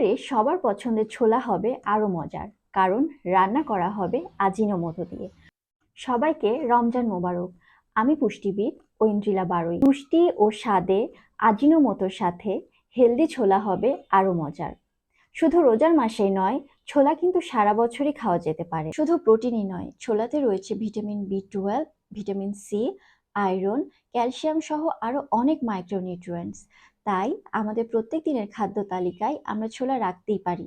এবারে সবার পছন্দের ছোলা হবে আরও মজার, কারণ রান্না করা হবে আজিনোমোটো দিয়ে। সবাইকে রমজান মোবারক। আমি পুষ্টিবিদ ঐন্দ্রিলা বারুই। পুষ্টি ও স্বাদে আজিনোমোটোর সাথে হেলদি ছোলা হবে আরও মজার। শুধু রোজার মাসেই নয়, ছোলা কিন্তু সারা বছরই খাওয়া যেতে পারে। শুধু প্রোটিনই নয়, ছোলাতে রয়েছে vitamin B twelve, vitamin C iron, calcium সহ আরও অনেক মাইক্রোনিউট্রিয়েন্টস। তাই আমাদের প্রত্যেক দিনের খাদ্য তালিকায় আমরা ছোলা রাখতেই পারি।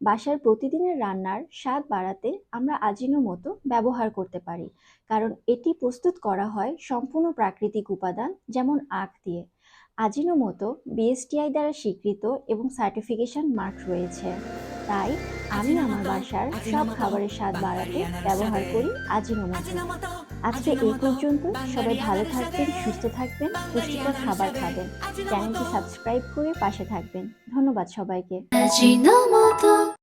বাসার প্রতিদিনের রান্নার স্বাদ বাড়াতে আমরা আজিনো মতো ব্যবহার করতে পারি। কারণ এটি প্রস্তুত করা হয় সম্পূর্ণ প্রাকৃতিক উপাদান, যেমন আখ দিয়ে। আজিনো মতো বিএসটিআই দ্বারা স্বীকৃত এবং সার্টিফিকেশন মার্ক রয়েছে। তাই আমি আমার বাসার সব খাবারের স্বাদ বাড়াতে ব্যবহার করি আজিনোমোটো আজকে এই পর্যন্ত সবাই ভালো থাকবেন সুস্থ থাকবেন পুষ্টিকর খাবার খাবেন। চ্যানেলটি সাবস্ক্রাইব করে পাশে থাকবেন। ধন্যবাদ সবাইকে।